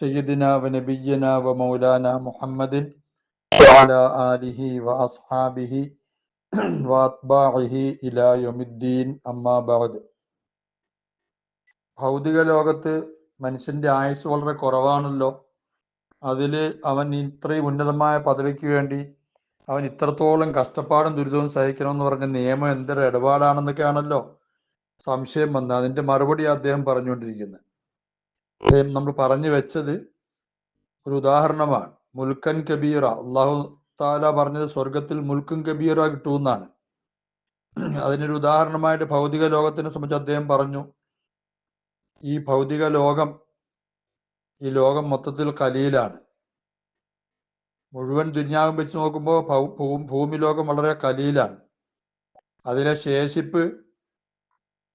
سيدنا ونبينا ومولانا محمد وعلى آله وأصحابه وأتباعه إلى يوم الدين أما بعد ഭൗതിക ലോകത്ത് മനുഷ്യന്റെ ആയുസ് വളരെ കുറവാണല്ലോ അതിൽ അവൻ ഇത്രയും ഉന്നതമായ പദവിക്ക് വേണ്ടി അവൻ ഇത്രത്തോളം കഷ്ടപ്പാടും ദുരിതവും സഹിക്കണമെന്ന് പറഞ്ഞ നിയമം എന്തൊരു ഇടപാടാണെന്നൊക്കെയാണല്ലോ സംശയം വന്നത് അതിന്റെ മറുപടി അദ്ദേഹം പറഞ്ഞുകൊണ്ടിരിക്കുന്നത് അദ്ദേഹം നമ്മൾ പറഞ്ഞു വെച്ചത് ഒരു ഉദാഹരണമാണ്. മുൽക്കൻ കബീറ. അള്ളാഹു താല പറഞ്ഞത് സ്വർഗത്തിൽ മുൽക്കും കബീറ കിട്ടുമെന്നാണ്. അതിനൊരു ഉദാഹരണമായിട്ട് ഭൗതിക ലോകത്തിനെ സംബന്ധിച്ച് അദ്ദേഹം പറഞ്ഞു. ഈ ഭൗതിക ലോകം ഈ ലോകം മൊത്തത്തിൽ കലിയിലാണ് മുഴുവൻ ദുന്യാവും വെച്ച് നോക്കുമ്പോൾ ഭൂമി ലോകം വളരെ കലിയിലാണ് അതിലെ ശേഷിപ്പ്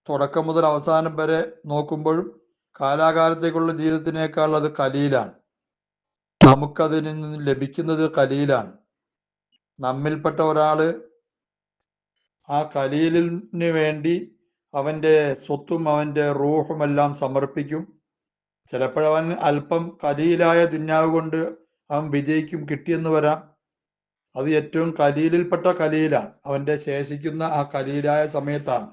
തുടക്കം മുതൽ അവസാനം വരെ നോക്കുമ്പോഴും കാലാകാലത്തേക്കുള്ള ജീവിതത്തിനേക്കാൾ അത് കലിയിലാണ്. നമുക്കതിൽ നിന്ന് ലഭിക്കുന്നത് കലിയിലാണ്. നമ്മിൽപ്പെട്ട ഒരാൾ ആ കലീലിന് വേണ്ടി അവന്റെ സ്വത്തും അവന്റെ റൂഹുമെല്ലാം സമർപ്പിക്കും. ചിലപ്പോഴവൻ അല്പം കലീലായ ദുന്യാവ് കൊണ്ട് അവൻ വിജയിക്കും കിട്ടിയെന്ന് വരാം. അത് ഏറ്റവും കലീലിൽപ്പെട്ട കലീലാണ് അവന്റെ ശേഷിക്കുന്ന ആ കലീലായ സമയത്താണ്.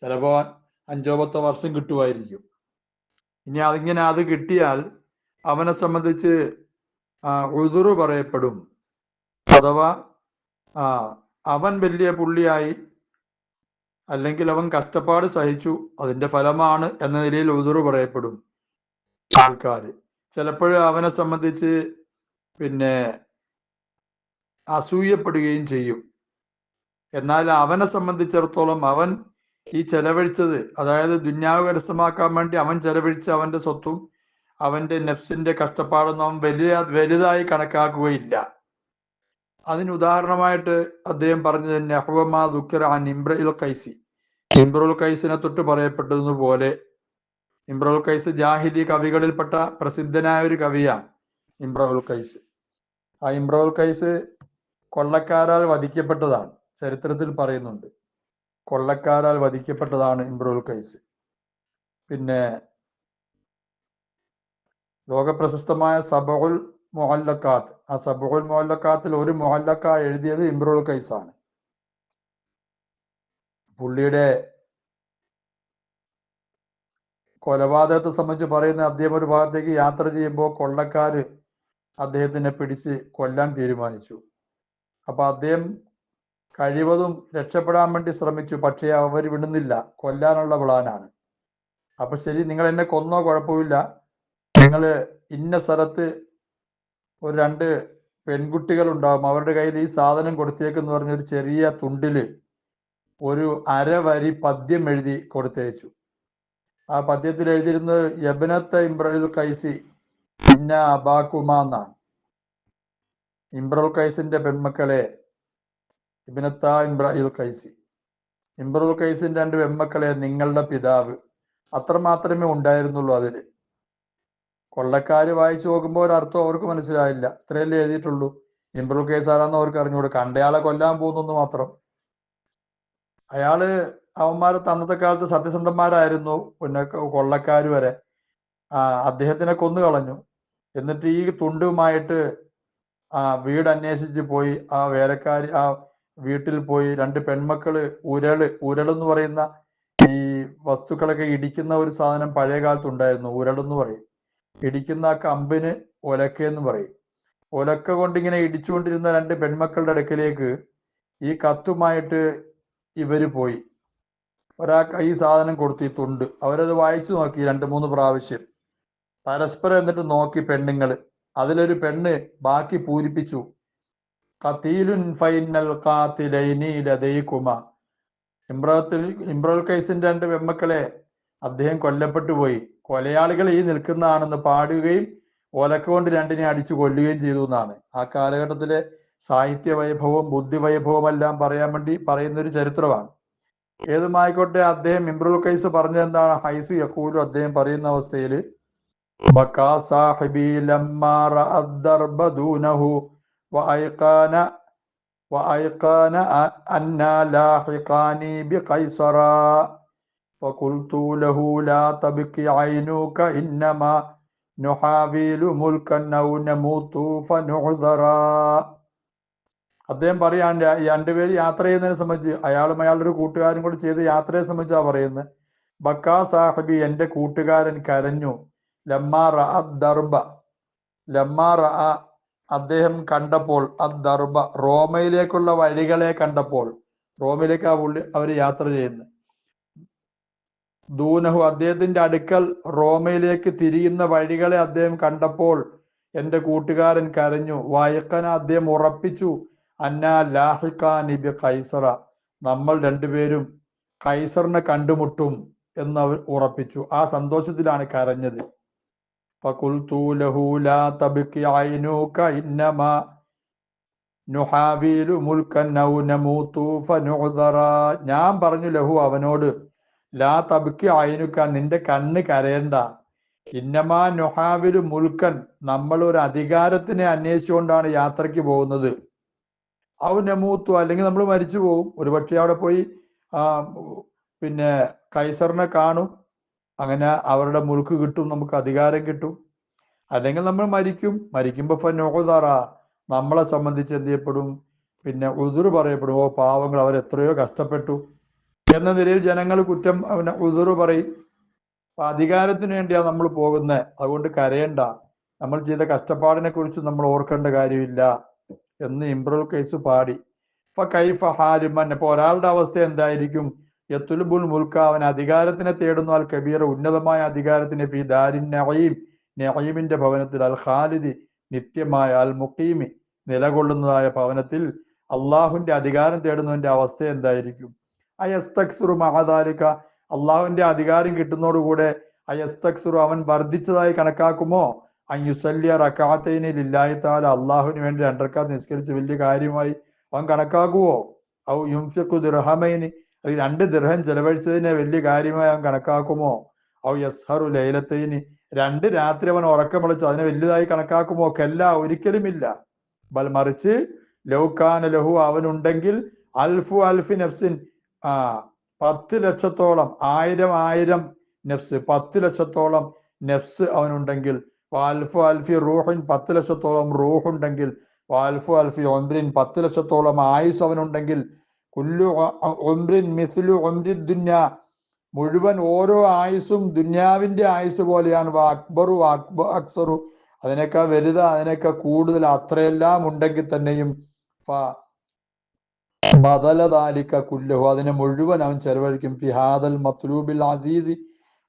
ചിലപ്പോൾ അഞ്ചോ പത്തോ വർഷം കിട്ടുമായിരിക്കും. ഇനി അതിങ്ങനെ അത് കിട്ടിയാൽ അവനെ സംബന്ധിച്ച് ഉതുറു പറയപ്പെടും. അഥവാ അവൻ വലിയ പുള്ളിയായി അല്ലെങ്കിൽ അവൻ കഷ്ടപ്പാട് സഹിച്ചു അതിന്റെ ഫലമാണ് എന്ന നിലയിൽ ഉതുറു പറയപ്പെടും ആൾക്കാർ ചിലപ്പോഴും അവനെ സംബന്ധിച്ച് പിന്നെ അസൂയപ്പെടുകയും ചെയ്യും. എന്നാൽ അവനെ സംബന്ധിച്ചിടത്തോളം അവൻ ഈ ചെലവഴിച്ചത്. അതായത് ദുന്യാവ് കരസ്ഥമാക്കാൻ വേണ്ടി അവൻ ചെലവഴിച്ച അവന്റെ സ്വത്തും അവന്റെ നെഫ്സിന്റെ കഷ്ടപ്പാടൊന്നും അവൻ വലിയ വലുതായി കണക്കാക്കുകയില്ല. അതിന് ഉദാഹരണമായിട്ട് അദ്ദേഹം പറഞ്ഞത് നെഹ്വമാ ദുഃഖർ ആ ഇംബ്രൽ കൈസി ഇംബ്രുൽ കൈസിനെ തൊട്ട് പറയപ്പെട്ടതുപോലെ ഇംബ്രുൽ കൈസ് ജാഹിലി കവികളിൽപ്പെട്ട പ്രസിദ്ധനായ ഒരു കവിയാണ് ഇംബ്രുൽ കൈസ് ആ ഇംബ്രുൽ കൈസ് കൊള്ളക്കാരാൽ വധിക്കപ്പെട്ടതാണ് ചരിത്രത്തിൽ പറയുന്നുണ്ട്. കൊള്ളക്കാരാൽ വധിക്കപ്പെട്ടതാണ് ഇമ്രുൽ കൈസ് പിന്നെ ലോകപ്രശസ്തമായ സബുൽ മൊഹല്ലക്കാത്ത് ആ സബുൽ മൊഹല്ലക്കാത്തിൽ ഒരു മൊഹല്ലക്ക എഴുതിയത് കേസ് കൈസാണ് പുള്ളിയുടെ കൊലപാതകത്തെ സംബന്ധിച്ച് പറയുന്ന അദ്ദേഹം ഒരു ഭാഗത്തേക്ക് യാത്ര ചെയ്യുമ്പോൾ കൊള്ളക്കാര് അദ്ദേഹത്തിനെ പിടിച്ച് കൊല്ലാൻ തീരുമാനിച്ചു. അപ്പൊ അദ്ദേഹം കഴിവതും രക്ഷപ്പെടാൻ വേണ്ടി ശ്രമിച്ചു പക്ഷേ അവർ വിടുന്നില്ല. കൊല്ലാനുള്ള പ്ലാനാണ് അപ്പൊ ശരി നിങ്ങൾ എന്നെ കൊന്നോ കുഴപ്പമില്ല. നിങ്ങൾ ഇന്ന സ്ഥലത്ത് ഒരു രണ്ട് പെൺകുട്ടികൾ ഉണ്ടാവും അവരുടെ കയ്യിൽ ഈ സാധനം കൊടുത്തേക്കെന്ന് പറഞ്ഞൊരു ചെറിയ തുണ്ടിൽ ഒരു അരവരി പദ്യം എഴുതി കൊടുത്തയച്ചു ആ പദ്യത്തിൽ എഴുതിയിരുന്നത് യബനത്ത ഇംബ്രൽ കൈസി ഇന്ന അബാക്കുമ എന്നാണ്. ഇംബ്രൽ കൈസിന്റെ പെൺമക്കളെ ഇബിനത്ത ഇംബ്രാഹിൽ കൈസി ഇംബ്രുൽ കൈസിന്റെ രണ്ട് വെമ്മക്കളെ നിങ്ങളുടെ പിതാവ്. അത്ര മാത്രമേ ഉണ്ടായിരുന്നുള്ളൂ അതിൽ. കൊള്ളക്കാർ വായിച്ചു നോക്കുമ്പോൾ ഒരർത്ഥം അവർക്ക് മനസ്സിലായില്ല. ഇത്രയല്ലേ എഴുതിയിട്ടുള്ളൂ. ഇംബ്രുൽ കൈസ് ആരാന്ന് അവർക്ക് അറിഞ്ഞുകൂടെ കണ്ടയാളെ കൊല്ലാൻ പോകുന്നു മാത്രം. അയാൾ അവന്മാര് അന്നത്തെ കാലത്ത് സത്യസന്ധന്മാരായിരുന്നു. പിന്നെ കൊള്ളക്കാർ വരെ. ആ അദ്ദേഹത്തിനെ കൊന്നു കളഞ്ഞു. എന്നിട്ട് ഈ തുണ്ടുമായിട്ട് ആ വീട് അന്വേഷിച്ച് പോയി ആ വേലക്കാരി ആ വീട്ടിൽ പോയി രണ്ട് പെൺമക്കൾ ഉരൾ ഉരളെന്ന് പറയുന്ന ഈ വസ്തുക്കളൊക്കെ ഇടിക്കുന്ന ഒരു സാധനം പഴയ കാലത്ത് ഉണ്ടായിരുന്നു ഉരളെന്ന് പറയും. ഇടിക്കുന്ന ആ കമ്പിന് ഒലക്ക എന്ന് പറയും. ഒലക്ക കൊണ്ടിങ്ങനെ ഇടിച്ചുകൊണ്ടിരുന്ന രണ്ട് പെൺമക്കളുടെ അടുക്കലേക്ക് ഈ കത്തുമായിട്ട് ഇവർ പോയി. ഒരാൾക്ക് ഈ സാധനം കൊടുത്തി തുണ്ട്. അവരത് വായിച്ചു നോക്കി രണ്ട് മൂന്ന് പ്രാവശ്യം. പരസ്പരം എന്നിട്ട് നോക്കി പെണ്ണുങ്ങൾ അതിലൊരു പെണ്ണ് ബാക്കി പൂരിപ്പിച്ചു. ഖത്തീലുൻ ഫൈനൽ കാത്തിലൈനി കൈസിന്റെ രണ്ട് വെമ്മക്കളെ അദ്ദേഹം കൊല്ലപ്പെട്ടു പോയി കൊലയാളികൾ ഈ നിൽക്കുന്നതാണെന്ന് പാടുകയും ഒലക്കൊണ്ട് രണ്ടിനെ അടിച്ചു കൊല്ലുകയും ചെയ്തു എന്നാണ്. ആ കാലഘട്ടത്തിലെ സാഹിത്യ വൈഭവവും ബുദ്ധി വൈഭവവും എല്ലാം പറയാൻ വേണ്ടി പറയുന്ന ഒരു ചരിത്രമാണ്. ഏതുമായിക്കോട്ടെ അദ്ദേഹം ഇമ്രുൽ കൈസ് പറഞ്ഞ ഹൈസ് ഹൈസു അദ്ദേഹം പറയുന്ന അവസ്ഥയിൽ സാഹിബി അദ്ദർബ ദൂനഹു وأيقان وأيقان أنا لاحقان بقيصرا فقلت له لا تبكي عينك إنما نحاول ملكا أو نموت فنعذرا അദ്ദേഹം പറയാൻ ഈ രണ്ടുപേര് യാത്ര ചെയ്യുന്നതിനെ സംബന്ധിച്ച് അയാളും അയാളുടെ ഒരു കൂട്ടുകാരും കൂടി ചെയ്ത യാത്രയെ സംബന്ധിച്ചാ പറയുന്നത് ബക്കാ സാഹിബി എന്റെ കൂട്ടുകാരൻ കരഞ്ഞു ലമ്മാ റഅ ദർബ ലമ്മാ റഅ അദ്ദേഹം കണ്ടപ്പോൾ അദ്ദർബ റോമയിലേക്കുള്ള വഴികളെ കണ്ടപ്പോൾ റോമിലേക്ക് ആ പുള്ളി അവർ യാത്ര ചെയ്യുന്നു. ദൂനഹു അദ്ദേഹത്തിന്റെ അടുക്കൽ റോമയിലേക്ക് തിരിയുന്ന വഴികളെ അദ്ദേഹം കണ്ടപ്പോൾ എന്റെ കൂട്ടുകാരൻ കരഞ്ഞു. വായക്കന അദ്ദേഹം ഉറപ്പിച്ചു അന്ന ലാഹിഖാനിബി കൈസറ നമ്മൾ രണ്ടുപേരും കൈസറിനെ കണ്ടുമുട്ടും എന്ന് അവർ ഉറപ്പിച്ചു. ആ സന്തോഷത്തിലാണ് കരഞ്ഞത്. فقلت له لا تبكي عينك إنما نحاول ملكا أو نموت فنعذرا ഞാൻ പറഞ്ഞു ലഹു അവനോട് ലാ തബിക്ക് അയനുക്ക നിന്റെ കണ്ണ് കരയണ്ട ഇന്നമാ നുഹാവിലു മുൽക്കൻ നമ്മൾ ഒരു അധികാരത്തിനെ അന്വേഷിച്ചുകൊണ്ടാണ് യാത്രയ്ക്ക് പോകുന്നത് അവ നമൂത്തു അല്ലെങ്കിൽ നമ്മൾ മരിച്ചു പോകും ഒരുപക്ഷെ അവിടെ പോയി ആ, പിന്നെ കൈസറിനെ കാണും അങ്ങനെ അവരുടെ മുറുക്ക് കിട്ടും നമുക്ക് അധികാരം കിട്ടും. അല്ലെങ്കിൽ നമ്മൾ മരിക്കും. മരിക്കുമ്പോൾ ഫനോതാറ നമ്മളെ സംബന്ധിച്ച് എന്ത് ചെയ്യപ്പെടും? പിന്നെ ഉതിർ പറയപ്പെടും. ഓ പാവങ്ങൾ അവർ എത്രയോ കഷ്ടപ്പെട്ടു. എന്ന നിലയിൽ ജനങ്ങൾ കുറ്റം അവനെ ഉതിർ പറയും. അപ്പൊ അധികാരത്തിന് വേണ്ടിയാണ് നമ്മൾ പോകുന്നത്. അതുകൊണ്ട് കരയണ്ട. നമ്മൾ ചെയ്ത കഷ്ടപ്പാടിനെ കുറിച്ച് നമ്മൾ ഓർക്കേണ്ട കാര്യമില്ല എന്ന് ഇംബ്രൽ കേസ് പാടി. ഇപ്പൊ കൈഫ ഹാലിമൻ. ഇപ്പൊ ഒരാളുടെ അവസ്ഥ എന്തായിരിക്കും? യത്തുലുബുൽ മുൽക്ക അവൻ അധികാരത്തിനെ തേടുന്നു. അൽ കബീർ ഉന്നതമായ അധികാരത്തിനെ ഫി ദാരിൻ നഈം. നഈമിന്റെ ഭവനത്തിൽ അൽ ഖാലിദി നിത്യമായ അൽ മുഖീമി നിലകൊള്ളുന്നതായ ഭവനത്തിൽ അള്ളാഹുവിന്റെ അധികാരം തേടുന്നതിന്റെ അവസ്ഥ എന്തായിരിക്കും? അയസ്തക്സുറു മഹാദാലിക അള്ളാഹുവിന്റെ അധികാരം കിട്ടുന്നതോടുകൂടെ അയസ്തക്സുറു അവൻ വർദ്ധിച്ചതായി കണക്കാക്കുമോ? അയ്യുസല്യ റക്കാത്തൈനി ലില്ലാഹി താല അള്ളാഹുവിന് വേണ്ടി രണ്ടരക്കാത്ത് നിസ്കരിച്ച് വലിയ കാര്യമായി അവൻ കണക്കാക്കുവോ? ഔ യുംഫിഖു ദിർഹമൈനി. രണ്ട് ദൃഹം ചെലവഴിച്ചതിനെ വലിയ കാര്യമായി അവൻ കണക്കാക്കുമോ? ഔ യസ്ഹറു ലൈലത്തൈനി. രണ്ട് രാത്രി അവൻ ഉറക്കം വിളിച്ചു. അതിനെ വലുതായി കണക്കാക്കുമോ? കല്ല ഒരിക്കലുമില്ല. ബൽ മറിച്ച് ലൗക്കാന ലഹു അവനുണ്ടെങ്കിൽ അൽഫു അൽഫി നഫ്സിൻ. ആ പത്ത് ലക്ഷത്തോളം ആയിരം ആയിരം നഫ്സ് പത്ത് ലക്ഷത്തോളം നഫ്സ് അവനുണ്ടെങ്കിൽ. വാൽഫു അൽഫി റൂഹിൻ പത്ത് ലക്ഷത്തോളം റൂഹുണ്ടെങ്കിൽ. വാൽഫു അൽഫി ഒന്ദ്രിൻ പത്ത് ലക്ഷത്തോളം ആയുസ് അവനുണ്ടെങ്കിൽ. കുല്ലു ഒമ്രിൻ മിസ്ലു ഒമ്രി ദുന്യ. മുഴുവൻ ഓരോ ആയുസ്സും ദുന്യാവിന്റെ ആയുസ് പോലെയാണ്. അക്ബറു അക്ബ അക്സറു. അതിനൊക്കെ വലുത് അതിനൊക്കെ കൂടുതൽ അത്രയെല്ലാം ഉണ്ടെങ്കിൽ തന്നെയും ബദലതാലിക്ക കുല്ലഹു. അതിനെ മുഴുവൻ അവൻ ചെലവഴിക്കും. ഫിഹാദൽ മത്ലൂബിൽ അസീസി.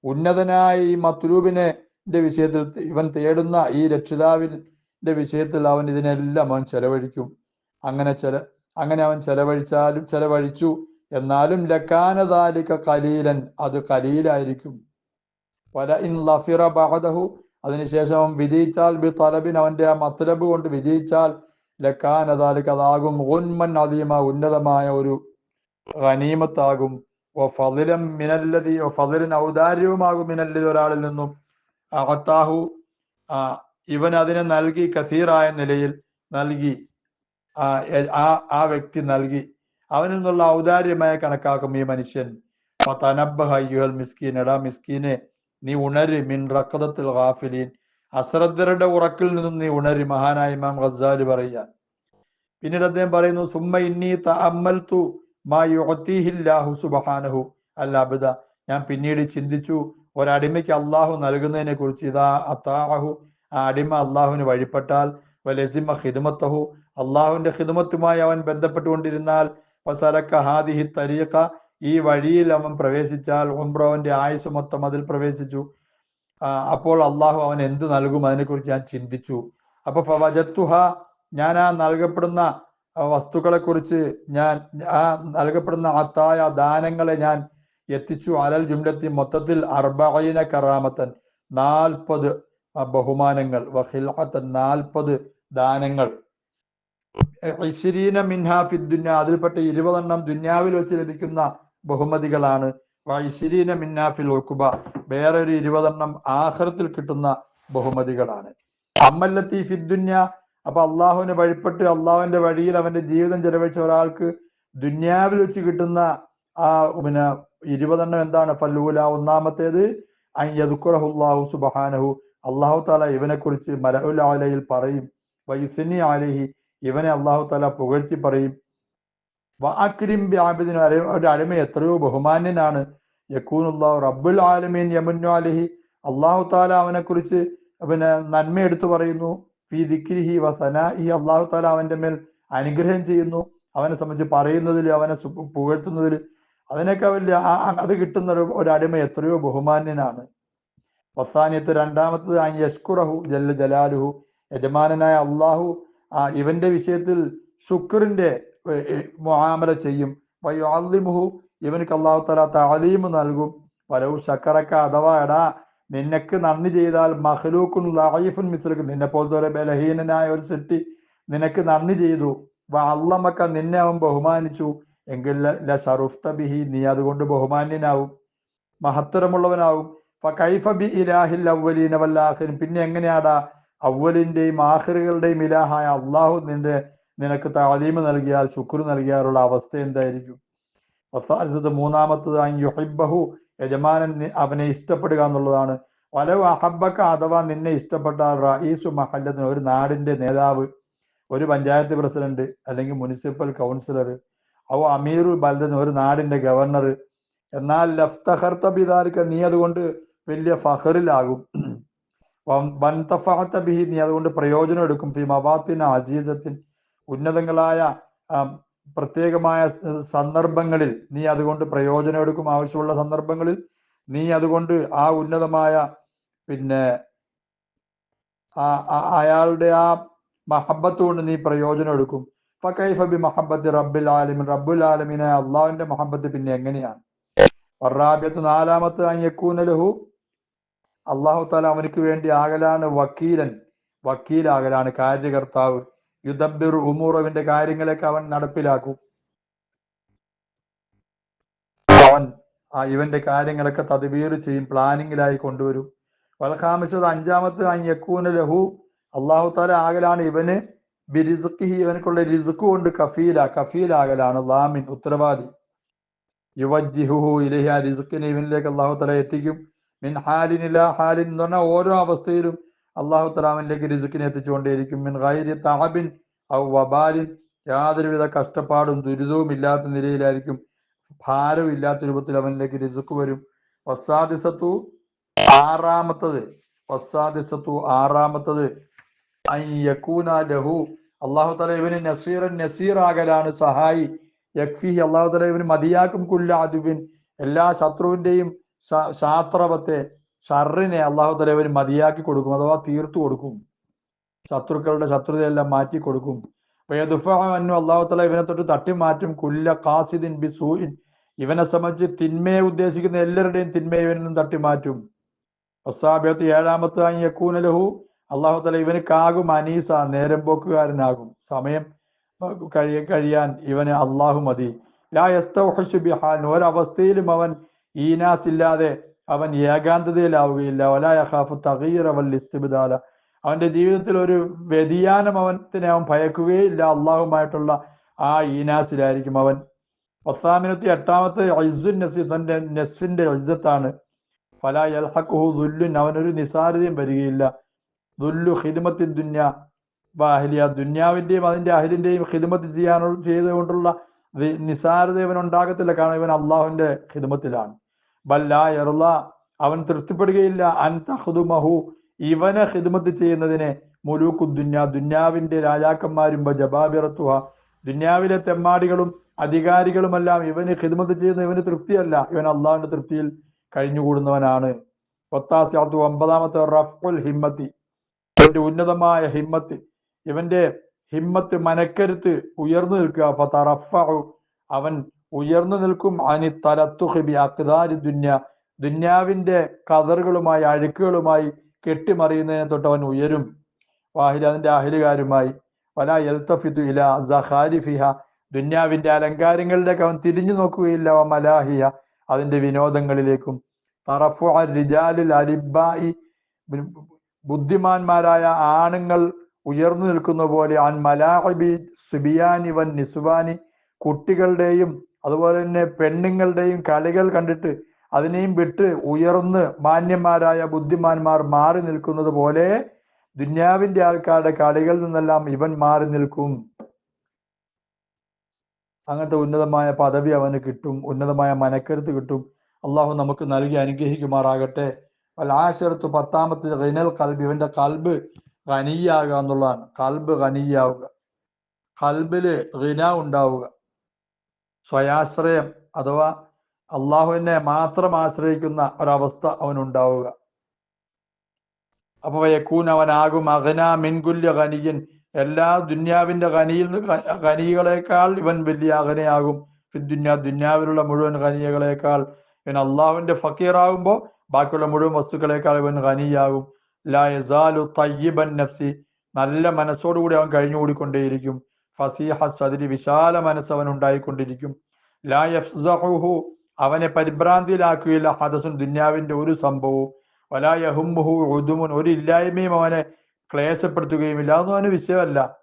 ഉന്നതനായ ഈ മത്ലൂബിനെ വിഷയത്തിൽ ഇവൻ തേടുന്ന ഈ രക്ഷിതാവിന്റെ വിഷയത്തിൽ അവൻ ഇതിനെല്ലാം അവൻ ചെലവഴിക്കും. അങ്ങനെ ചെല അങ്ങനെ അവൻ ചെലവഴിച്ചാലും ചെലവഴിച്ചു. എന്നാലും ലക്കാനതാലിക്ക കലീലൻ അത് കലീലായിരിക്കും വല ഇൻ ലഫിറ ബഹദഹു അതിനുശേഷം അവൻ വിജയിച്ചാൽ ബി തലബിൻ അവന്റെ ആ മത്തലബ് കൊണ്ട് വിജയിച്ചാൽ ലക്കാനതാലിക്ക അതാകും ഉന്മൻ അതീമ ഉന്നതമായ ഒരു റനീമത്താകും ഓ ഫതിലം മിനല്ലതി ഓ ഫതിലൻ ഔദാര്യവുമാകും മിനല്ലതി ഒരാളിൽ നിന്നും. അഹത്താഹു ഇവൻ അതിനെ നൽകി കസീറായ നിലയിൽ നൽകി. ആ ആ വ്യക്തി നൽകി. അവനിൽ നിന്നുള്ള ഔദാര്യമായി കണക്കാക്കും ഈ മനുഷ്യൻ. എടാ മിസ്കീനെ നീ ഉണരി. മിൻ റക്കതത്തിൽ ഗാഫിലീൻ. അശ്രദ്ധരുടെ ഉറക്കിൽ നിന്നും നീ ഉണരി മഹാനായ ഇമാം ഗസാലി പറയുക. പിന്നീട് അദ്ദേഹം പറയുന്നു സുമ്മ ഇന്നി തഅമ്മൽതു മാ യുഅത്തിഹില്ലാഹു സുബ്ഹാനഹു. അൽ അബ്ദ ഞാൻ പിന്നീട് ചിന്തിച്ചു ഒരടിമയ്ക്ക് അള്ളാഹു നൽകുന്നതിനെ കുറിച്ച് ഇതാ അത്താഹു ആ അടിമ അള്ളാഹുവിന് വഴിപ്പെട്ടാൽ വലസിമ ഹിദ്മത്തഹു അള്ളാഹുവിന്റെ ഹിദമത്തുമായി അവൻ ബന്ധപ്പെട്ടുകൊണ്ടിരുന്നാൽ വസലക്ക ഹാദിഹി തരീഖ ഈ വഴിയിൽ അവൻ പ്രവേശിച്ചാൽ ഉംറോവന്റെ ആയുസ് മൊത്തം അതിൽ പ്രവേശിച്ചു. അപ്പോൾ അള്ളാഹു അവൻ എന്ത് നൽകും അതിനെക്കുറിച്ച് ഞാൻ ചിന്തിച്ചു. അപ്പൊ ഫവജത്തുഹ ഞാൻ ആ നൽകപ്പെടുന്ന വസ്തുക്കളെ കുറിച്ച് ഞാൻ ആ നൽകപ്പെടുന്ന അത്തായ ദാനങ്ങളെ ഞാൻ എത്തിച്ചു. അലൽ ജുംലത്തി മൊത്തത്തിൽ അർബൈന കറാമത്തൻ നാൽപ്പത് ബഹുമാനങ്ങൾ വഹിലത്തൻ നാൽപ്പത് ദാനങ്ങൾ. ഇശ്രീന മിൻഹാ ഫിദ്ദുന്യ അതിൽപ്പെട്ട ഇരുപതെണ്ണം ദുന്യാവിൽ വെച്ച് ലഭിക്കുന്ന ബഹുമതികളാണ്. വൈശ്രീന മിന്നാ ഫിൽ ഉഖുബ വേറെ ഒരു ഇരുപതെണ്ണം ആഖിറത്തിൽ കിട്ടുന്ന ബഹുമതികളാണ്. അമ്മല്ലത്തി ഫിദ്ദുന്യ അപ്പൊ അള്ളാഹുവിന് വഴിപ്പെട്ട് അള്ളാഹുവിന്റെ വഴിയിൽ അവന്റെ ജീവിതം ചെലവഴിച്ച ഒരാൾക്ക് ദുന്യാവിൽ വെച്ച് കിട്ടുന്ന ആ പിന്നെ ഇരുപതെണ്ണം എന്താണ്? ഫല്ലൂല ഒന്നാമത്തേത് അയ്യദുക്കുറഹുല്ലാഹു സുബഹാനഹു അള്ളാഹു താല ഇവനെ കുറിച്ച് മലഉൽ ആലയിൽ പറയും. വൈസിനി ആലഹി ഇവനെ അള്ളാഹു താല പുകഴ്ത്തി പറയും വാക്രിം വ്യാപിദിന് ഒരു അടിമ എത്രയോ ബഹുമാന്യനാണ്. യക്കൂനുല്ലാഹു റബ്ബുൽ ആലമീൻ യമുന്നു അലഹി. അള്ളാഹു താല അവനെ കുറിച്ച് പിന്നെ നന്മ എടുത്തു പറയുന്നു. ഫി ദിക്രിഹി വസനാഹി അള്ളാഹു താല അവന്റെ മേൽ അനുഗ്രഹം ചെയ്യുന്നു. അവനെ സംബന്ധിച്ച് പറയുന്നതിൽ അവനെ പുകഴ്ത്തുന്നതിൽ അതിനൊക്കെ വലിയ അത് കിട്ടുന്ന ഒരു അടിമ എത്രയോ ബഹുമാന്യനാണ്. വസാനിയത്ത് രണ്ടാമത്തത് ആ യഷ്കുറഹു ജല്ല ജലാലുഹു. യജമാനനായ അള്ളാഹു ഇവന്റെ വിഷയത്തിൽ ശുക്രിന്റെ മുഹാമല ചെയ്യും. വയുഅല്ലിമുഹു ഇവനക്ക് അള്ളാഹു തല താലീമ് നൽകും. വലവു ശക്കറക്ക അഥവാ എടാ നിനക്ക് നന്ദി ചെയ്താൽ മഹ്ലൂക്കുൻ ലൈഫുൻ മിസ്ലുക്ക് നിന്നെ പോലത്തെ ഒരു ബലഹീനനായ ഒരു സെട്ടി നിനക്ക് നന്ദി ചെയ്തു. അള്ളമക്ക നിന്നെ അവൻ ബഹുമാനിച്ചു. എങ്കിൽ ഷറുഫ്ത ബിഹി നീ അതുകൊണ്ട് ബഹുമാന്യനാവും. മഹത്തരമുള്ളവനാവും. ഫൈഫ ബി ഇലാഹിൽ പിന്നെ എങ്ങനെയാടാ? അവലിന്റെയും ആഹ്റുകളുടെയും ഇലാഹായ അള്ളാഹു നിന്റെ നിനക്ക് താലീമ് നൽകിയാൽ ശുക്ർ നൽകിയാലുള്ള അവസ്ഥ എന്തായിരിക്കും? വസാലിസത്ത് മൂന്നാമത്തത് യുഹിബ്ബഹു യജമാനൻ അവനെ ഇഷ്ടപ്പെടുക എന്നുള്ളതാണ്. വലവ് അഹബക്ക അഥവാ നിന്നെ ഇഷ്ടപ്പെട്ട റഈസു മഹല്ലത്തിന് ഒരു നാടിന്റെ നേതാവ് ഒരു പഞ്ചായത്ത് പ്രസിഡന്റ് അല്ലെങ്കിൽ മുനിസിപ്പൽ കൗൺസിലർ അവ അമീറുൽ ബൽദൻ ഒരു നാടിന്റെ ഗവർണർ. എന്നാൽ ലഫ്തഹർത്ത ബിദാലിക്ക നീ അതുകൊണ്ട് വലിയ ഫഹറിലാകും. വൻതഫാത്ത ബിഹി നീ അതുകൊണ്ട് പ്രയോജനം എടുക്കും. ഫി മവാത്തിൻ അജീസത്തിൻ. ഉന്നതങ്ങളായ പ്രത്യേകമായ സന്ദർഭങ്ങളിൽ നീ അതുകൊണ്ട് പ്രയോജനം എടുക്കും. ആവശ്യമുള്ള സന്ദർഭങ്ങളിൽ നീ അതുകൊണ്ട് ആ ഉന്നതമായ പിന്നെ അയാളുടെ ആ മഹബത്ത് കൊണ്ട് നീ പ്രയോജനം എടുക്കും. ഫക്കൈഫ ബി മഹബത്ത് റബ്ബുൽ ആലമിൻ. റബ്ബുൽ ആലമിനെ അള്ളാഹുവിന്റെ മഹബത്ത് പിന്നെ എങ്ങനെയാണ്? വറാബിയത്ത് നാലാമത്തെ അയ്യക്കൂനലഹു അള്ളാഹു താല അവനക്ക് വേണ്ടി ആകലാണ് വക്കീലൻ. വക്കീലാകലാണ് കാര്യകർത്താവ്. യുദ്ധബിർ ഉമൂറവിന്റെ കാര്യങ്ങളൊക്കെ അവൻ നടപ്പിലാക്കും. അവൻ ആ ഇവന്റെ കാര്യങ്ങളൊക്കെ തദ്ബീർ ചെയ്യും പ്ലാനിങ്ങിലായി കൊണ്ടുവരും. വൽഹാമിച്ചത് അഞ്ചാമത്തെ അയ്യക്കൂന ലഹു. അള്ളാഹു താല ആകലാണ് ഇവന് ഇവനക്കുള്ള റിസുക്ക് കൊണ്ട് കഫീല. കഫീലാകലാണ് ലാമിൻ ഉത്തരവാദി. യുവജിഹുഹു ഇലഹി ആ റിസുക്കിനെ ഇവനിലേക്ക് അള്ളാഹു തല എത്തിക്കും. മിൻ ഹാലിൻ ഹാലിൻ എന്ന് പറഞ്ഞാൽ ഓരോ അവസ്ഥയിലും അള്ളാഹു തലാമിലേക്ക് റിസുക്കിനെ എത്തിച്ചുകൊണ്ടേയിരിക്കും. മിൻ ഗൈരി തഹബിൻ ഔ വബാലിൻ. യാതൊരുവിധ കഷ്ടപ്പാടും ദുരിതവും ഇല്ലാത്ത നിലയിലായിരിക്കും. ഭാരവും ഇല്ലാത്ത രൂപത്തിൽ അവനിലേക്ക് റിസുക്ക് വരും. വസാദിസത്തു ആറാമത്തത്. വസാദിസത്തു ആറാമത്തത്. അള്ളാഹു തല ഇവന് നസീറൻ നസീർ ആകലാണ്. സഹായി. യക്ഫി അള്ളാഹു തല ഇവന് മതിയാക്കും കുല്ല അതുബിൻ എല്ലാ ശത്രുവിന്റെയും ശാ- ശാസ്ത്രവത്തെ ഷറിനെ അള്ളാഹു തല ഇവന് മതിയാക്കി കൊടുക്കും അഥവാ തീർത്തു കൊടുക്കും. ശത്രുക്കളുടെ ശത്രുതയെല്ലാം മാറ്റി കൊടുക്കും. അള്ളാഹു തല ഇവനെ തൊട്ട് തട്ടി മാറ്റും. കുല്ല കാസിദിൻ ബി സൂഇൻ ഇവനെ സംബന്ധിച്ച് തിന്മയെ ഉദ്ദേശിക്കുന്ന എല്ലാവരുടെയും തിന്മയെ നിന്നും തട്ടി മാറ്റും. ഒസാബിയത്ത് ഏഴാമത്തെ യക്കൂനലഹു അള്ളാഹു തല ഇവനക്കാകും അനീസ നേരം പോക്കുകാരനാകും. സമയം കഴിയ കഴിയാൻ ഇവന് അള്ളാഹു മതി. ലാ ഒരവസ്ഥയിലും അവൻ ഈനാസ് ഇല്ലാതെ അവൻ ഏകാന്തതയിലാവുകയില്ല. വലാ യഖാഫു തകീർ വൽ ഇസ്തിബ്ദാല. അവന്റെ ജീവിതത്തിൽ ഒരു വ്യതിയാനം അവനത്തിനെ അവൻ ഭയക്കുകയില്ല. അള്ളാഹുമായിട്ടുള്ള ആ ഈനാസിലായിരിക്കും അവൻ. ഒത്താമിനത്തി എട്ടാമത്തെ ഇസ്സുൻ നസി തന്റെ നെസ്സിന്റെ അജ്ജത്താണ് ഫലാ യൽഹഖുഹു ദുല്ലുൻ അവനൊരു നിസാരതയും വരികയില്ല. ദുല്ലു ഹിദ്മത്തിൻ ദുന്യ അഹലിയ ദുന്യാവിന്റെയും അതിന്റെ അഹലിന്റെയും ഹിദ്മത്ത് ചെയ്യാനുള്ള ചെയ്തുകൊണ്ടുള്ള നിസാരത ഇവൻ ഉണ്ടാകത്തില്ല കാരണം ഇവൻ അള്ളാഹുവിന്റെ ഹിദ്മത്തിലാണ് ബല്ലാ യറുള്ള അവൻ തൃപ്തിപ്പെടുകയില്ല. അൻ തഹ്ദുമഹു ഇവനെ ഹിദ്മത്ത് ചെയ്യുന്നതിനെ മുലൂക്കു ദുന്യ ദുന്യാവിന്റെ രാജാക്കന്മാരും ജബാബിറത്തുഹ. ദുന്യാവിലെ തെമ്മാടികളും അധികാരികളുമെല്ലാം ഇവന് ഹിദ്മത്ത് ചെയ്യുന്ന ഇവന് തൃപ്തിയല്ല. ഇവൻ അള്ളാഹിന്റെ തൃപ്തിയിൽ കഴിഞ്ഞുകൂടുന്നവനാണ്. ഒത്താസ്യാത്തു ഒമ്പതാമത്തെ റഫുൽ ഹിമ്മത്തി. ഇവന്റെ ഉന്നതമായ ഹിമ്മത്ത് ഇവന്റെ ഹിമ്മത്ത് മനക്കരുത്ത് ഉയർന്നു നിൽക്കുക. അവൻ ഉയർന്നു നിൽക്കും. അനി തലത്തുഹിബി അക്താരി ദുന്യ. ദുന്യാവിന്റെ കതറുകളുമായി അഴുക്കുകളുമായി കെട്ടിമറിയുന്നതിനെ തൊട്ട് അവൻ ഉയരും. അതിന്റെ അഹിലുകാരുമായി. വല എൽത്തഫിദു ഇല സഹാരിഫിഹ ദുന്യാവിന്റെ അലങ്കാരങ്ങളിലേക്ക് അവൻ തിരിഞ്ഞു നോക്കുകയില്ല. അവ മലാഹിയ അതിന്റെ വിനോദങ്ങളിലേക്കും. തറഫു റിജാലിൽ അലിബായി ബുദ്ധിമാന്മാരായ ആണുങ്ങൾ ഉയർന്നു നിൽക്കുന്ന പോലെ അൻ മലാഹിബി സുബിയാനി വൻ നിസുബാനി കുട്ടികളുടെയും അതുപോലെ തന്നെ പെണ്ണുങ്ങളുടെയും കളികൾ കണ്ടിട്ട് അതിനെയും വിട്ട് ഉയർന്ന് മാന്യന്മാരായ ബുദ്ധിമാന്മാർ മാറി നിൽക്കുന്നത് പോലെ ദുന്യാവിന്റെ ആൾക്കാരുടെ കളികളിൽ നിന്നെല്ലാം ഇവൻ മാറി നിൽക്കും. അങ്ങനത്തെ ഉന്നതമായ പദവി അവന് കിട്ടും. ഉന്നതമായ മനക്കരുത്ത് കിട്ടും. അള്ളാഹു നമുക്ക് നൽകി അനുഗ്രഹിക്കുമാറാകട്ടെ. ആശരത്ത് പത്താമത്തെ റിനൽ കൽബ് ഇവന്റെ കൽബ് ഖനിയാകുക എന്നുള്ളതാണ്. കൽബ് ഖനിയാവുക. കൽബിൽ റിന ഉണ്ടാവുക. സ്വയാശ്രയം അഥവാ അള്ളാഹുവിനെ മാത്രം ആശ്രയിക്കുന്ന ഒരവസ്ഥ അവനുണ്ടാവുക. അപ്പൊ യക്കൂൻ അവനാകും അഗന മിൻകുല്യ ഖനിയൻ. എല്ലാ ദുന്യാവിന്റെ ഖനിയിൽ ഖനികളെക്കാൾ ഇവൻ വലിയ അഗനയാകും. ദുന്യ ദുന്യാവിലുള്ള മുഴുവൻ ഖനിയകളെക്കാൾ ഇവൻ അള്ളാഹുവിന്റെ ഫക്കീറാകുമ്പോൾ ബാക്കിയുള്ള മുഴുവൻ വസ്തുക്കളെക്കാൾ ഇവൻ ഖനിയാകും. ലാ യസാലു തയ്യിബൻ നഫ്സി. നല്ല മനസ്സോടുകൂടി അവൻ കഴിഞ്ഞുകൂടിക്കൊണ്ടേയിരിക്കും. ഫസീഹ സദരി വിശാല മനസ്സവൻ ഉണ്ടായിക്കൊണ്ടിരിക്കും. ലാ യഫ്സഹുഹു അവനെ പരിഭ്രാന്തിയിലാക്കുകയില്ല. ഹദസുൻ ദുന്യാവിന്റെ ഒരു സംഭവവും വലാ യഹുംബുഹു ഉദുമുൻ ഒരു ഇല്ലായ്മയും അവനെ ക്ലേശപ്പെടുത്തുകയും ഇല്ല അതൊന്നും അവന് വിഷയമല്ല.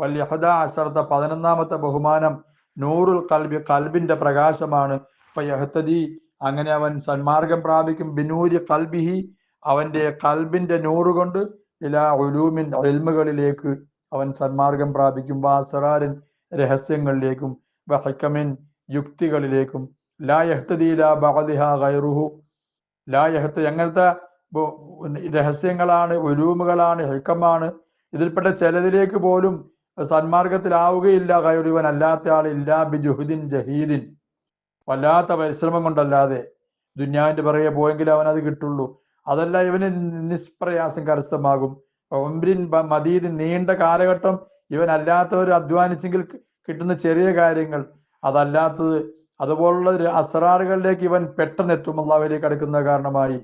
വല്യഹദ അസർത്ത പതിനൊന്നാമത്തെ ബഹുമാനം നൂറുൽ കൽബി കൽബിന്റെ പ്രകാശമാണ്. ഫയഹത്തദി അങ്ങനെ അവൻ സന്മാർഗം പ്രാപിക്കും. ബിനൂരി കൽബിഹി അവന്റെ കൽബിന്റെ നൂറുകൊണ്ട് ഇലാ ഉലൂമിൻ എൽമുകളിലേക്ക് അവൻ സന്മാർഗം പ്രാപിക്കും. വാസറാരൻ രഹസ്യങ്ങളിലേക്കും വഹക്കമിൻ യുക്തികളിലേക്കും. ലാ യഹ്തദീല ബഅദിഹ ഗൈറുഹു. ലാ യഹ്ത എങ്ങനത്തെ രഹസ്യങ്ങളാണ് ഒരൂമുകളാണ് ഹെക്കമാണ്. ഇതിൽപ്പെട്ട ചിലതിലേക്ക് പോലും സന്മാർഗത്തിലാവുകയില്ല കയറിവൻ അല്ലാത്ത ആൾ ഇല്ലാ ബിജുഹുദിൻ ജഹീദിൻ. വല്ലാത്ത പരിശ്രമം കൊണ്ടല്ലാതെ ദുന്യാവിന്റെ പിറകെ പോയെങ്കിൽ അവൻ അത് കിട്ടുള്ളൂ. അതല്ല ഇവന് നിഷ്പ്രയാസം കരസ്ഥമാകും. ഒമ്രിൻ മദീദ് നീണ്ട കാലഘട്ടം ഇവൻ അല്ലാത്തവർ അധ്വാനിച്ചെങ്കിൽ കിട്ടുന്ന ചെറിയ കാര്യങ്ങൾ. അതല്ലാത്തത് അതുപോലുള്ള അസറാറുകളിലേക്ക് ഇവൻ പെട്ടെന്ന് എത്തും. അവരെ അടുക്കുന്ന കാരണമായി.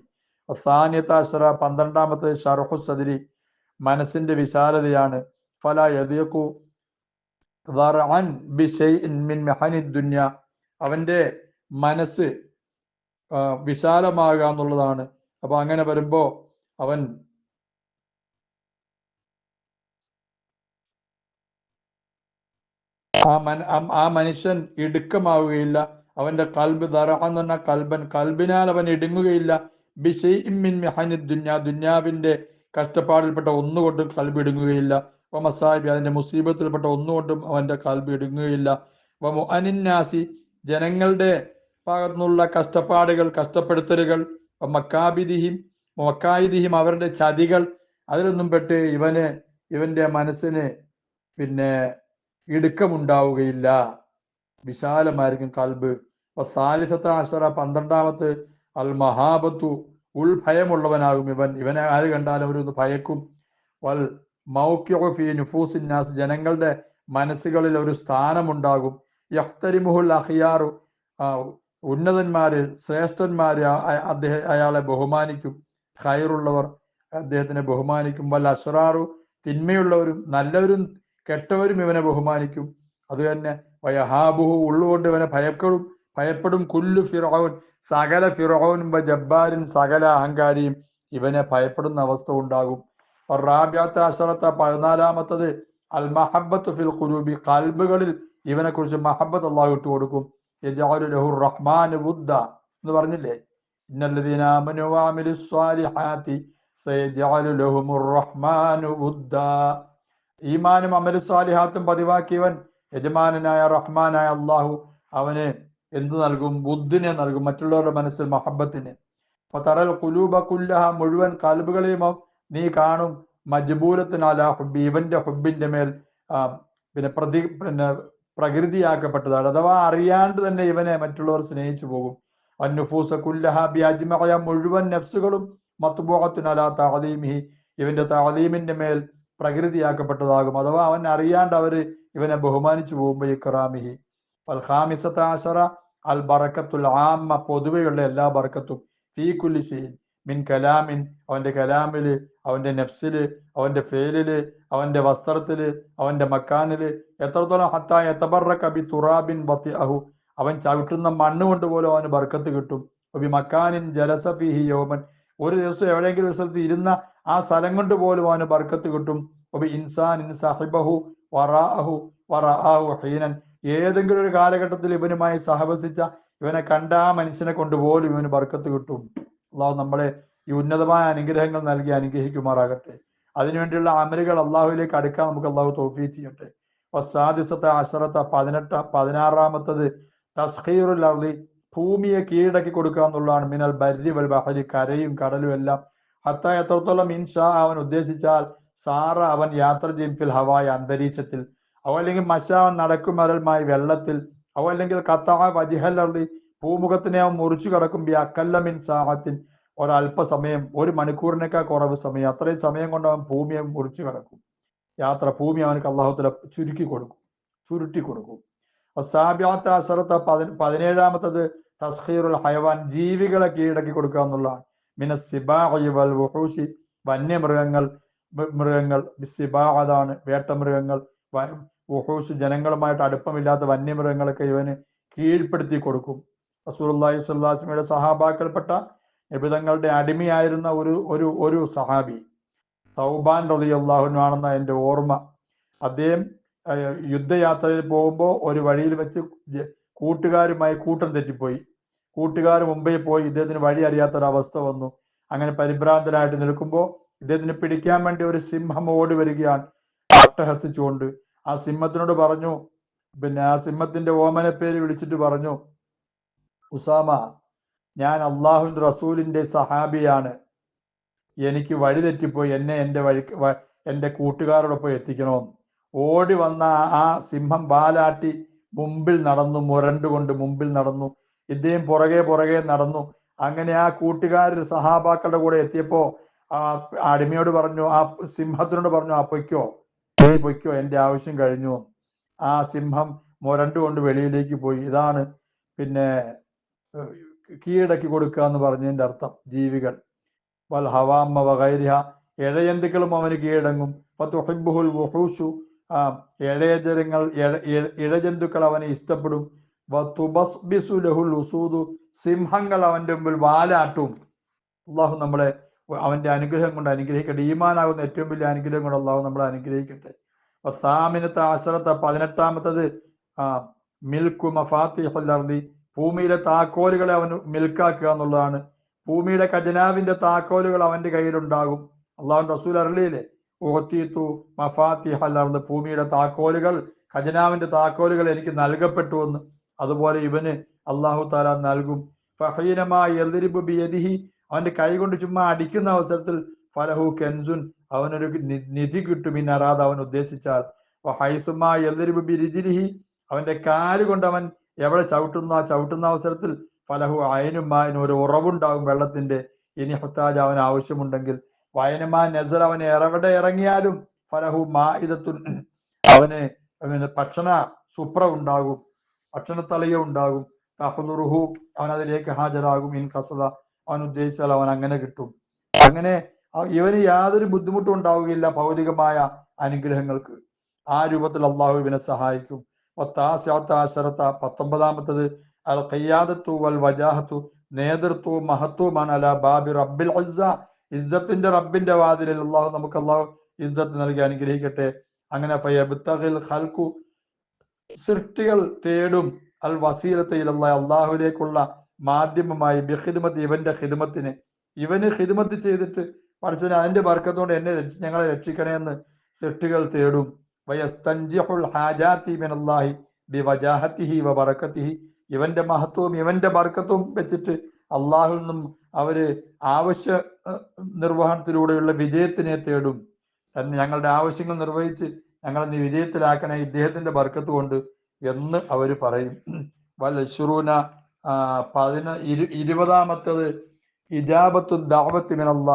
സാന്യത്ത അഷറ പന്ത്രണ്ടാമത്തെ ഷർഹു സദിരി മനസ്സിന്റെ വിശാലതയാണ്. ഫല യദിയക്കു അവന്റെ മനസ്സ് വിശാലമാകാന്നുള്ളതാണ്. അപ്പൊ അങ്ങനെ വരുമ്പോ അവൻ ആ ആ മനുഷ്യൻ ഇടുക്കമാവുകയില്ല. അവന്റെ കൽബ് ദറ പറഞ്ഞ കൽബൻ. കൽബിനാൽ അവൻ ഇടുങ്ങുകയില്ല. ദുന്യാവിന്റെ കഷ്ടപ്പാടിൽപ്പെട്ട ഒന്നുകൊണ്ടും കൽബ് ഇടുങ്ങുകയില്ല. വ അതിന്റെ മുസീബത്തിൽപ്പെട്ട ഒന്നുകൊണ്ടും അവന്റെ കൽബ് ഇടുങ്ങുകയില്ല. വ മുഅനിന്നാസി ജനങ്ങളുടെ ഭാഗത്തുനിന്നുള്ള കഷ്ടപ്പാടുകൾ കഷ്ടപ്പെടുത്തലുകൾ. മക്കാബിദിഹിം മക്കായിദിഹിം അവരുടെ ചതികൾ. അതിലൊന്നും പെട്ട് ഇവന് ഇവന്റെ മനസ്സിന് പിന്നെ ഇടുക്കമുണ്ടാവുകയില്ല. വിശാലമായിരിക്കും കൽബ്. സാലിസത്തെ ആശ്ര പന്ത്രണ്ടാമത്ത് അൽ മഹാബത്തു ഉൾഭയമുള്ളവനാകും ഇവൻ. ഇവനെ ആര് കണ്ടാലും അവരൊന്ന് ഭയക്കും. വൽ മൗക്യോഫി നുഫൂസിന്നാസ് ജനങ്ങളുടെ മനസ്സുകളിൽ ഒരു സ്ഥാനമുണ്ടാകും. യഹ്തരിമുഹുൽ അഹിയാറു ഉന്നതന്മാര് ശ്രേഷ്ഠന്മാര് അദ്ദേഹം അയാളെ ബഹുമാനിക്കും. ഖൈറുള്ളവർ അദ്ദേഹത്തിനെ ബഹുമാനിക്കും. വൽ അഷ്റാറു തിന്മയുള്ളവരും നല്ലവരും കെട്ടവരും ഇവനെ ബഹുമാനിക്കും. അത് തന്നെ വയഹാബുഹു ഉള്ളുകൊണ്ട് ഇവനെ ഭയപ്പെടും ഭയപ്പെടും കുല്ലു ഫിറോൻ സകല ഫിറോനും ജബ്ബാരും സകല അഹങ്കാരിയും ഇവനെ ഭയപ്പെടുന്ന അവസ്ഥ ഉണ്ടാകും. റാബ്യാത്ത അഷറത്ത പതിനാലാമത്തത് അൽ മഹബത്ത് ഫിൽ ഖുലൂബി കൽബുകളിൽ ഇവനെ കുറിച്ച് മഹബത്ത് അള്ളാഹു ഇട്ട് കൊടുക്കും. റഹ്മാൻ ബുദ്ധ എന്ന് പറഞ്ഞില്ലേ? ഇന്നല്ലദീന ആമനു വഅമിലു സ്വാലിഹാത്തി സയജഅലു ലഹുമുർ റഹ്മാനു ബുദ്ധ ഈമാനും അമലു സ്വാലിഹാത്തും പതിവാക്കിയവൻ യജമാനായ റഹ്മാനായ അള്ളാഹു അവന് എന്തു നൽകും? ബുദ്ധിനെ നൽകും മറ്റുള്ളവരുടെ മനസ്സിൽ മഹബത്തിന്. അപ്പൊ തറൽ കുലൂബ കുല്ലഹ മുഴുവൻ കൽബുകളെയും നീ കാണും. മജ്ബൂലത്തിനാല ഹുബി ഇവന്റെ ഹുബിന്റെ മേൽ പിന്നെ പ്രതി പിന്നെ പ്രകൃതിയാക്കപ്പെട്ടതാണ്. അഥവാ അറിയാണ്ട് തന്നെ ഇവനെ മറ്റുള്ളവർ സ്നേഹിച്ചു പോകും. അന്നുഫൂസ കുല്ലഹ ബി അജ്മയ മുഴുവൻ നഫ്സുകളും മത്തുബോഹത്തിനല താലീമിഹി ഇവന്റെ താലീമിന്റെ മേൽ പ്രകൃതിയാക്കപ്പെട്ടതാകും. അഥവാ അവൻ അറിയാണ്ട് അവർ ഇവനെ ബഹുമാനിച്ചു പോകുമ്പോൾ ഇക്റാമിഹി അൽ ആശറ അൽ ബറക്കത്തുൽ ആമ്മ പൊതുവെയുള്ള എല്ലാ ബറക്കത്തും. ഫീ കുല്ലി ഷെയ്ൻ മിൻ കലാമിൻ അവന്റെ കലാമിൽ അവന്റെ നെഫ്സിൽ അവന്റെ ഫേലിൽ അവന്റെ വസ്ത്രത്തിൽ അവന്റെ മക്കാനിൽ. എത്രത്തോളം ഹത്താ എത്തബറ കബി തുറാബിൻ ബത്തി അഹു അവൻ ചവിട്ടുന്ന മണ്ണ് കൊണ്ട് പോലും അവന് ബർക്കത്ത് കിട്ടും. ഒബി മക്കാനിൻ ജലസഫിഹി യോമൻ. ഒരു ദിവസം എവിടെയെങ്കിലും ഒരു സ്ഥലത്ത് ഇരുന്ന ആ സ്ഥലം കൊണ്ട് പോലും അവന് ബർക്കത്ത് കിട്ടും. ഇൻസാൻ സഹിബഹു വറാഹു വറാഹു ഹീനൻ. ഏതെങ്കിലും ഒരു കാലഘട്ടത്തിൽ ഇവനുമായി സഹവസിച്ച ഇവനെ കണ്ട ആ മനുഷ്യനെ കൊണ്ട് പോലും ഇവന് ബർക്കത്ത് കിട്ടും. അള്ളാഹു നമ്മളെ ഈ ഉന്നതമായ അനുഗ്രഹങ്ങൾ നൽകി അനുഗ്രഹിക്കുമാറാകട്ടെ. അതിനുവേണ്ടിയുള്ള അമലുകൾ അള്ളാഹുവിലേക്ക് അടുക്കാൻ നമുക്ക് അള്ളാഹു തോഫീ ചെയ്യട്ടെ. സാദിസത്തെ അഷറത്തെ പതിനെട്ട് പതിനാറാമത്തത് തസ്ഹീറുൽ അർലി ഭൂമിയെ കീഴടക്കി കൊടുക്കുക എന്നുള്ളതാണ്. മിനൽ ബരി വൽ ബഹരി കരയും കടലും എല്ലാം ഹത്ത എത്രത്തോളം ഇൻഷാ അവൻ ഉദ്ദേശിച്ചാൽ സാറ അവൻ യാത്ര ചെയ്യും ഫിൽ ഹവായ അന്തരീക്ഷത്തിൽ. അവ അല്ലെങ്കിൽ മശാവൻ നടക്കുമരൽമായി വെള്ളത്തിൽ. അവ അല്ലെങ്കിൽ കത്താ വജിഹല്ലി ഭൂമുഖത്തിനെ അവൻ മുറിച്ചു കടക്കും ബി അക്കല്ല മിൻ സാഹത്തിൻ. ഒരല്പസമയം ഒരു മണിക്കൂറിനേക്കാൾ കുറവ് സമയം. അത്രയും സമയം കൊണ്ട് അവൻ ഭൂമിയെ മുറിച്ചു കടക്കും. യാത്ര ഭൂമി അവനക്ക് അള്ളാഹുത്തല ചുരുക്കി കൊടുക്കും. ചുരുട്ടി കൊടുക്കും. സാബ്യാത്ത അസറത്ത പതി പതിനേഴാമത്തത് തസ്ഹീറുൽ ഹയവാൻ ജീവികളെ കീഴടക്കി കൊടുക്കുക എന്നുള്ളതാണ്. മിന സിബാഹി വൽ വുഹൂഷി വന്യമൃഗങ്ങൾ മൃഗങ്ങൾ സിബാ അതാണ് വേട്ടമൃഗങ്ങൾ വുഹൂഷ് ജനങ്ങളുമായിട്ട് അടുപ്പമില്ലാത്ത വന്യമൃഗങ്ങളൊക്കെ ഇവന് കീഴ്പ്പെടുത്തി കൊടുക്കും. റസൂലുള്ളാഹി സ്വല്ലാസ്മയുടെ സഹാബാക്കൾപ്പെട്ട നിബിതങ്ങളുടെ അടിമയായിരുന്ന ഒരു ഒരു ഒരു സഹാബി സൗബാൻ റളിയല്ലാഹുവിനാണെന്ന എന്റെ ഓർമ്മ. അദ്ദേഹം യുദ്ധയാത്രയിൽ പോകുമ്പോൾ ഒരു വഴിയിൽ വെച്ച് കൂട്ടുകാരുമായി കൂട്ടം തെറ്റിപ്പോയി. കൂട്ടുകാർ മുംബൈ പോയി ഇദ്ദേഹത്തിന് വഴി അറിയാത്ത ഒരു അവസ്ഥ വന്നു. അങ്ങനെ പരിഭ്രാന്തനായിട്ട് നിൽക്കുമ്പോൾ ഇദ്ദേഹത്തിന് പിടിക്കാൻ വേണ്ടി ഒരു സിംഹം ഓടി വരികയാണ് അട്ടഹസിച്ചുകൊണ്ട്. ആ സിംഹത്തിനോട് പറഞ്ഞു പിന്നെ ആ സിംഹത്തിന്റെ ഓമന പേര് വിളിച്ചിട്ട് പറഞ്ഞു ഉസാമ ഞാൻ അള്ളാഹുവിന്റെ റസൂലിന്റെ സഹാബിയാണ്. എനിക്ക് വഴി തെറ്റിപ്പോയി. എന്നെ എന്റെ വഴി എന്റെ കൂട്ടുകാരോടൊപ്പം എത്തിക്കണമെന്ന് ഓടി വന്ന ആ സിംഹം ബാലാട്ടി മുമ്പിൽ നടന്നു മുരണ്ടുകൊണ്ട് മുമ്പിൽ നടന്നു. ഇദ്ദേഹം പുറകെ പുറകെ നടന്നു. അങ്ങനെ ആ കൂട്ടുകാർ സഹാബാക്കളുടെ കൂടെ എത്തിയപ്പോ ആ അടിമയോട് പറഞ്ഞു ആ സിംഹത്തിനോട് പറഞ്ഞു ആ പൊയ്ക്കോ നീ പൊയ്ക്കോ എന്റെ ആവശ്യം കഴിഞ്ഞു. ആ സിംഹം മുരണ്ടുകൊണ്ട് വെളിയിലേക്ക് പോയി. ഇതാണ് പിന്നെ കീഴടക്കി കൊടുക്കുക എന്ന് പറഞ്ഞതിന്റെ അർത്ഥം ജീവികൾ. വൽ ഹവാമ വകൈരിഹ ഇഴജന്തുക്കളും അവന് കീഴടങ്ങും. ഇഴ- ഇഴജന്തുക്കൾ അവനെ ഇഷ്ടപ്പെടും. സിംഹങ്ങൾ അവന്റെ മുമ്പിൽ വാലാട്ടും. അള്ളാഹു നമ്മളെ അവന്റെ അനുഗ്രഹം കൊണ്ട് അനുഗ്രഹിക്കട്ടെ. ഈമാനാകുന്ന ഏറ്റവും വലിയ അനുഗ്രഹം കൊണ്ട് അള്ളാഹു നമ്മളെ അനുഗ്രഹിക്കട്ടെ. സാമിനത്തെ ആശ്രത്തെ പതിനെട്ടാമത്തത് ആ മിൽക്കു മഫാത്തിഹുൽ അർദി. ഭൂമിയിലെ താക്കോലുകളെ അവന് മിൽക്കാക്കുക എന്നുള്ളതാണ്. ഭൂമിയുടെ ഖജനാവിന്റെ താക്കോലുകൾ അവന്റെ കയ്യിലുണ്ടാകും. അള്ളാഹു റസൂൽ അറിയില്ലേ? ഓത്തീത്തു മഫാത്തിഹൽ അർദ്. ഭൂമിയുടെ താക്കോലുകൾ ഖജനാവിന്റെ താക്കോലുകൾ എനിക്ക് നൽകപ്പെട്ടു എന്ന്. അതുപോലെ ഇവന് അള്ളാഹു താല നൽകും. ഫഹീനമായി എതിരിബ് ബിയദിഹി. അവന്റെ കൈ കൊണ്ട് ചുമ്മാ അടിക്കുന്ന അവസരത്തിൽ ഫലഹു കെൻസുൻ. അവനൊരു നിധി കിട്ടും. ഇന്നറാത് അവൻ ഉദ്ദേശിച്ചാൽ. ഹൈസുമായി എതിരിബ് ബിരിജിരിഹി അവന്റെ കാൽ കൊണ്ട് അവൻ എവിടെ ചവിട്ടുന്ന ചവിട്ടുന്ന അവസരത്തിൽ ഫലഹു അയനുമായന് ഒരു ഉറവുണ്ടാകും വെള്ളത്തിന്റെ. ഇനി ഹത്താജ് അവന് ആവശ്യമുണ്ടെങ്കിൽ. വയനമാ നസർ അവൻ എവിടെ ഇറങ്ങിയാലും ഫലഹു മാ ഇതത്തുൻ അവന് അവന് ഭക്ഷണ സുപ്ര ഉണ്ടാകും ഭക്ഷണത്തലയ ഉണ്ടാകും. തഹദുർഹു അവൻ അതിലേക്ക് ഹാജരാകും. ഇൻ കസത അവൻ ഉദ്ദേശിച്ചാൽ അവൻ അങ്ങനെ കിട്ടും. അങ്ങനെ ഇവന് യാതൊരു ബുദ്ധിമുട്ടും ഉണ്ടാവുകയില്ല ഭൗതികമായ അനുഗ്രഹങ്ങൾക്ക്. ആ രൂപത്തിൽ അള്ളാഹു ഇവനെ സഹായിക്കും. ഒത്താശാത്ത പത്തൊമ്പതാമത്തത് അൽ കയ്യാദത്തു വൽ വജാഹത്തു നേതൃത്വവും മഹത്വവുമാണ്. അല ബാബി റബ്ബിൽ ഇസ്സ ഇസ്സത്തിന്റെ റബ്ബിന്റെ വാതിലിൽ അള്ളാഹു നമുക്ക് അള്ളാഹു ഇസ്സത്ത് നൽകി അനുഗ്രഹിക്കട്ടെ. അങ്ങനെ ഫയബ്തഗിൽ ഖൽഖു സൃഷ്ടികൾ തേടും അൽ വസീലത്തയിലുള്ള അള്ളാഹുലേക്കുള്ള മാധ്യമമായി ബിഹിദ്മത്ത് ഇവന്റെ ഹിദ്മത്തിന് ഇവന് ഹിദ്മത്ത് ചെയ്തിട്ട് മനസ്സിന് അതിന്റെ വർക്കത്തോടെ എന്നെ ഞങ്ങളെ രക്ഷിക്കണേ എന്ന് സൃഷ്ടികൾ തേടും. ഇവന്റെ മഹത്വവും ഇവന്റെ ബർക്കത്തും വെച്ചിട്ട് അള്ളാഹു നിന്നും അവർ ആവശ്യ നിർവഹണത്തിലൂടെയുള്ള വിജയത്തിനെ തേടും. ഞങ്ങളുടെ ആവശ്യങ്ങൾ നിർവഹിച്ച് ഞങ്ങളെ നീ വിജയത്തിലാക്കണേ ഇദ്ദേഹത്തിന്റെ ബർക്കത്ത് കൊണ്ട് എന്ന് അവർ പറയും. വലശുറൂന പതിന ഇരു ഇരുപതാമത്തത് ഇജാബത്തു ദാവത്ത് മിനല്ല.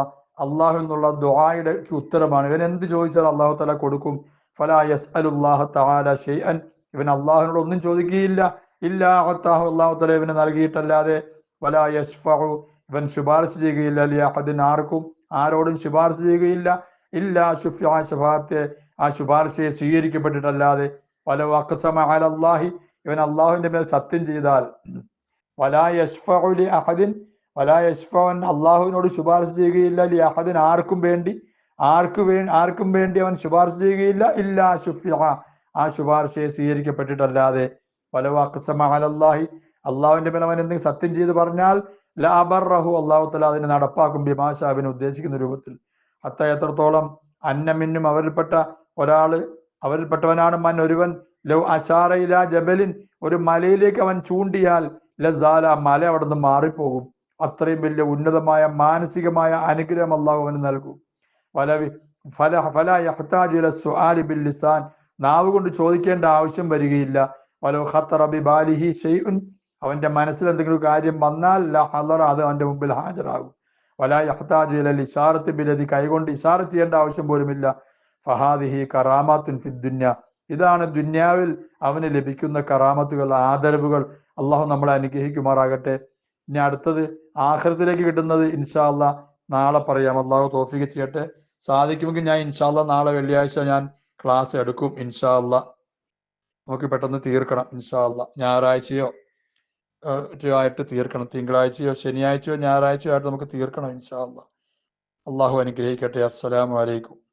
അള്ളാഹു എന്നുള്ള ദുആയുടെ ഉത്തരമാണ്. ഇവൻ എന്ത് ചോദിച്ചാൽ അള്ളാഹു തല കൊടുക്കും. ഫലാ യസ്അലുല്ലാഹ തആല ഷൈഅൻ. ഇവൻ അള്ളാഹുനോട് ഒന്നും ചോദിക്കുകയില്ല. ഇല്ലാ അത്താഹു അള്ളാഹു തല ഇവന് നൽകിയിട്ടല്ലാതെ. വലാ യശ്ഫഉ. ഇവൻ ശുപാർശ ചെയ്യുകയില്ല. അല്ലെ അഹദിൻ ആർക്കും ആരോടും ശുപാർശ ചെയ്യുകയില്ല. ഇല്ല ഷുഫ്യ ശുഭാത്തെ ആ ശുപാർശയെ സ്വീകരിക്കപ്പെട്ടിട്ടല്ലാതെ പല വക്കസമ അലല്ലാഹി ഇവൻ അള്ളാഹുവിന്റെ മേൽ സത്യം ചെയ്താൽ വലാ യഷ്ഫലി അഹദിൻ വലാ യഷ്ഫൻ അള്ളാഹുവിനോട് ശുപാർശ ചെയ്യുകയില്ല ലി അഹദിൻ ആർക്കും വേണ്ടി ആർക്ക് വേ ആർക്കും വേണ്ടി അവൻ ശുപാർശ ചെയ്യുകയില്ല ഇല്ല ഷുഫി ആ ശുപാർശയെ സ്വീകരിക്കപ്പെട്ടിട്ടല്ലാതെ പല വക്കസമ അലല്ലാഹി അള്ളാഹുവിന്റെ മേൽ അവൻ എന്തെങ്കിലും സത്യം ചെയ്ത് പറഞ്ഞാൽ ലാബറഹു അള്ളാഹു തല അതിനെ നടപ്പാക്കും ബിമാഷാബിന് ഉദ്ദേശിക്കുന്ന രൂപത്തിൽ. അത്ത എത്രത്തോളം അന്നമിന്നും അവരിൽപ്പെട്ട ഒരാൾ അവരിൽപ്പെട്ടവനാണ് മൻ ഒരുവൻ. ലൗ അഷാറയില ജബലിൻ. ഒരു മലയിലേക്ക് അവൻ ചൂണ്ടിയാൽ ലസാല മല അവിടെ നിന്ന് മാറിപ്പോകും. അത്രയും വലിയ ഉന്നതമായ മാനസികമായ അനുഗ്രഹം അള്ളാഹു അവന് നൽകും. ഫല ഫല ഫല യഹ്താജ് ഇല സുആലി ബിൽ ലിസാൻ. നാവ് കൊണ്ട് ചോദിക്കേണ്ട ആവശ്യം വരികയില്ല. വലോ ഖത്തറ ബി ബാലിഹി ഷൈഉൻ. അവന്റെ മനസ്സിൽ എന്തെങ്കിലും കാര്യം വന്നാൽ ല ഹദറ അത് അവന്റെ മുമ്പിൽ ഹാജരാകും. വല യഹ്താജ് ഇല ഇഷാറത്ത് ബിലതി കൈകൊണ്ട് ഇഷാറ ചെയ്യേണ്ട ആവശ്യം പോലുമില്ല. ഫഹാദിഹി കറാമാത്തുൻ ഫി ദുന്യ. ഇതാണ് ദുന്യാവിൽ അവന് ലഭിക്കുന്ന കറാമത്തുകൾ ആദരവുകൾ. അള്ളാഹു നമ്മളെ അനുഗ്രഹിക്കുമാറാകട്ടെ. ഇനി അടുത്തത് ആഖിറത്തിലേക്ക് കിട്ടുന്നത് ഇൻഷാ അല്ലാ നാളെ പറയാം. അള്ളാഹു തോഫിക്ക് ചെയ്യട്ടെ. സാധിക്കുമെങ്കിൽ ഞാൻ ഇൻഷാ അല്ലാ നാളെ വെള്ളിയാഴ്ച ഞാൻ ക്ലാസ് എടുക്കും ഇൻഷാ അല്ലാ നമുക്ക് പെട്ടെന്ന് തീർക്കണം ഇൻഷാ അല്ലാ ഞായറാഴ്ചയോ ആയിട്ട് തീർക്കണം. തിങ്കളാഴ്ചയോ ശനിയാഴ്ചയോ ഞായറാഴ്ചയോ ആയിട്ട് നമുക്ക് തീർക്കണം ഇൻഷാ അല്ലാ അള്ളാഹു അനുഗ്രഹിക്കട്ടെ. അസ്സലാമു അലൈക്കും.